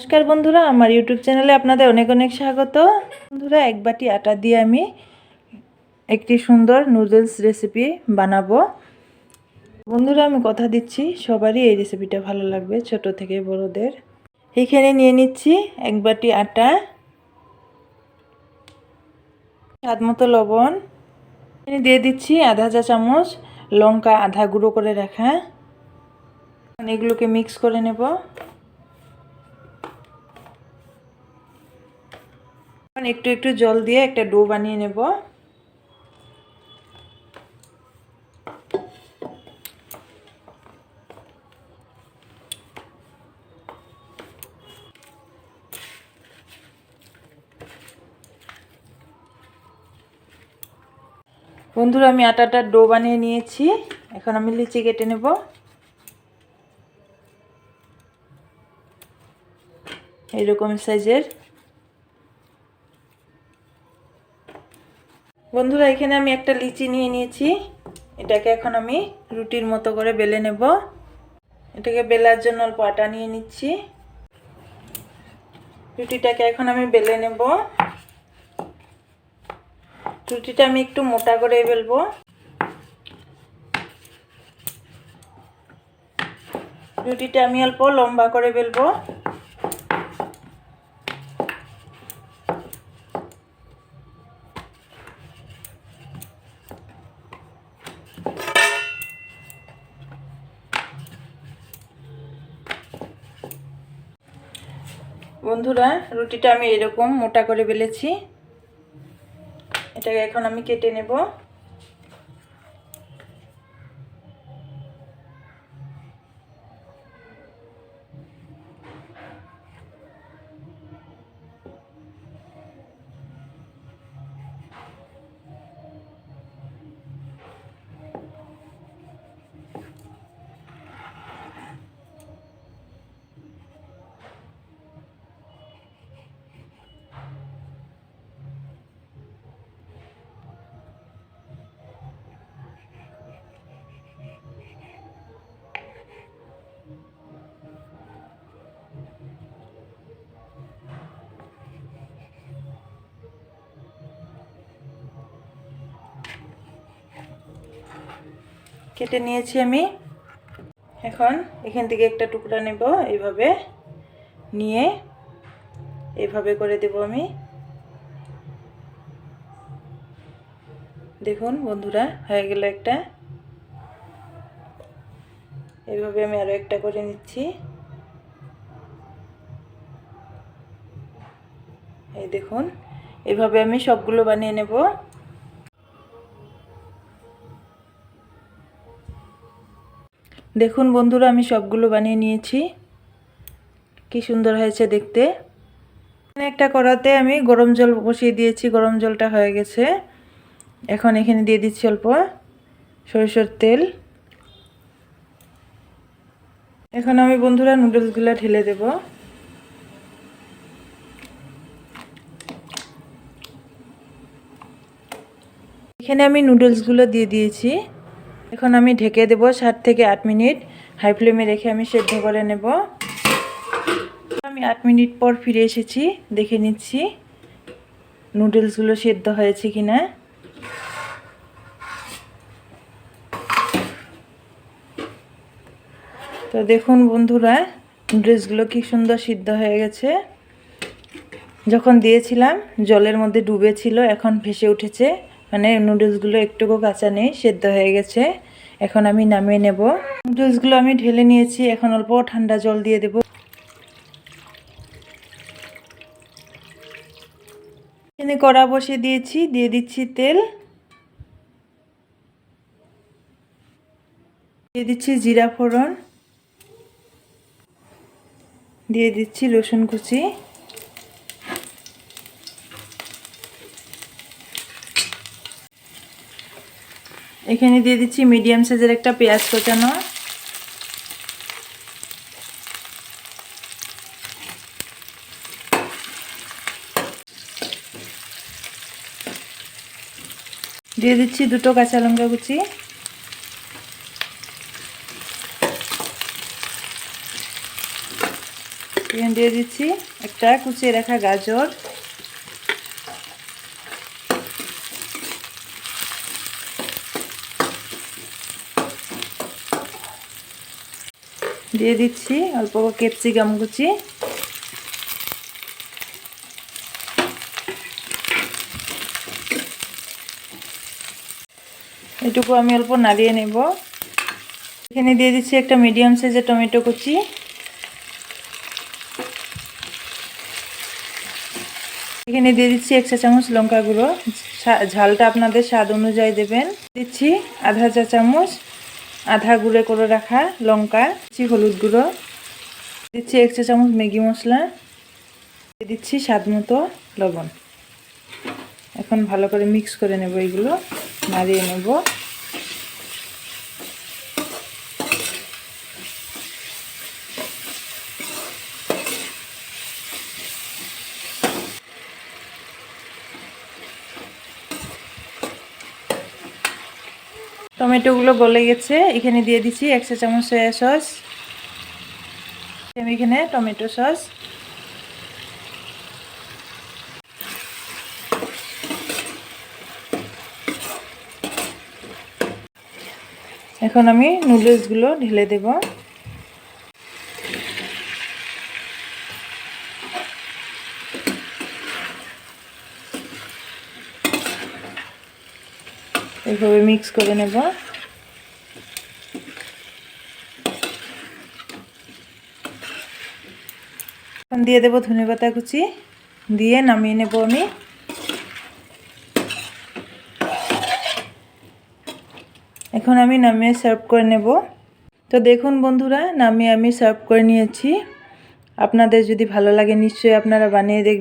নমস্কার বন্ধুরা, আমার ইউটিউব চ্যানেলে আপনাদের অনেক অনেক স্বাগত। বন্ধুরা, এক বাটি আটা দিয়ে আমি একটি সুন্দর নুডলস রেসিপি বানাবো। বন্ধুরা, আমি কথা দিচ্ছি, সবারই এই রেসিপিটা ভালো লাগবে, ছোট থেকে বড়দের। এখানে নিয়ে নিচ্ছি এক বাটি আটা স্বাদ মতো লবণ দিয়ে দিচ্ছি আধা চা চামচ লঙ্কা আধা গুঁড়ো করে রাখা। এগুলোকে মিক্স করে নেব। একটু একটু জল দিয়ে একটা ডো বানিয়ে নেব। বন্ধুরা, আমি আটাটার ডো বানিয়ে নিয়েছি। এখন আমি লিচি কেটে নেব। এইরকম সাইজের। বন্ধুরা, এখানে আমি একটা লিচি নিয়ে নিয়েছি। এটাকে এখন আমি রুটির মতো করে বেলে নেব। এটাকে বেলার জন্য অল্প আটা নিয়ে নিচ্ছি। রুটিটাকে এখন আমি বেলে নেব। রুটিটা আমি একটু মোটা করে বেলবো। রুটিটা আমি অল্প লম্বা করে বেলবো। বন্ধুরা রুটিটা আমি এরকম মোটা করে বেলেছি। এটাকে এখন আমি কেটে নেব। কেটে নিয়েছি আমি। এখন এখান থেকে একটা টুকরা নেব, এইভাবে নিয়ে এইভাবে করে দেব আমি। দেখুন বন্ধুরা, হয়ে গেল একটা। এইভাবে আমি আরও একটা করে নিচ্ছি। এই দেখুন এভাবে আমি সবগুলো বানিয়ে নেব। দেখুন বন্ধুরা, আমি সবগুলো বানিয়ে নিয়েছি। কি সুন্দর হয়েছে দেখতে। একটা কড়াতে আমি গরম জল বসিয়ে দিয়েছি, গরম জলটা হয়ে গেছে। এখন এখানে দিয়ে দিচ্ছি অল্প সরিষার তেল। এখন আমি বন্ধুরা নুডলসগুলো ঢেলে দেব। এখানে আমি নুডলসগুলো দিয়ে দিয়েছি। এখন আমি ঢেকে দেব সাত থেকে আট মিনিট। হাই ফ্লেমে রেখে আমি সেদ্ধ করে নেব। আমি আট মিনিট পর ফিরে এসেছি, দেখে নিচ্ছি নুডলসগুলো সেদ্ধ হয়েছে কি না তো দেখুন বন্ধুরা, নুডলসগুলো কি সুন্দর সিদ্ধ হয়ে গেছে। যখন দিয়েছিলাম, জলের মধ্যে ডুবেছিল, এখন ভেসে উঠেছে। মানে নুডলসগুলো একটুকু কাঁচা নেই, সেদ্ধ হয়ে গেছে। এখন আমি নামিয়ে নেব। নুডলসগুলো আমি ঢেলে নিয়েছি, এখন অল্প ঠান্ডা জল দিয়ে দেব। এখানে কড়া বসিয়ে দিয়েছি, দিয়ে দিচ্ছি তেল। দিয়ে দিচ্ছি জিরা ফোড়ন। দিয়ে দিচ্ছি রসুন কুচি। এখানে দিয়ে দিচ্ছি মিডিয়াম সাইজের একটা পেঁয়াজ কোচানো। দিয়ে দিচ্ছি দুটো কাঁচা লঙ্কা কুচি। দিয়ে দিচ্ছি একটা কুচিয়ে রাখা গাজর। দিয়ে দিচ্ছি, অল্প ক্যাপসিকাম কুচি। এটুকু আমি অল্প নাড়িয়ে নেব। এখানে দিয়ে দিচ্ছি একটা মিডিয়াম সাইজের টমেটো কুচি। এখানে দিয়ে দিচ্ছি এক চা চামচ লঙ্কা গুঁড়ো। ঝালটা আপনাদের স্বাদ অনুযায়ী দেবেন। দিচ্ছি আধা চা চামচ আধা গুঁড়ো করে রাখা লঙ্কা, দিচ্ছি হলুদ গুঁড়ো, দিচ্ছি এক চা চামচ ম্যাগি মশলা দিচ্ছি স্বাদ মতো লবণ। এখন ভালো করে মিক্স করে নেব এগুলো, নাড়িয়ে নেব। টমেটোগুলো গলে গেছে। এখানে দিয়ে দিচ্ছি এক চা চামচ সয়া সস। আমি এখানে টমেটো সস। এখন আমি নুডলসগুলো ঢেলে দেব। এইভাবে মিক্স করে নেব। দিয়ে দেবো ধনে পাতা কুচি। দিয়ে নামিয়ে নেব আমি। এখন আমি নামিয়ে সার্ভ করে নেব। তো দেখুন বন্ধুরা, নামিয়ে আমি সার্ভ করে নিয়েছি। আপনাদের যদি ভালো লাগে, নিশ্চয়ই আপনারা বানিয়ে দেখবেন।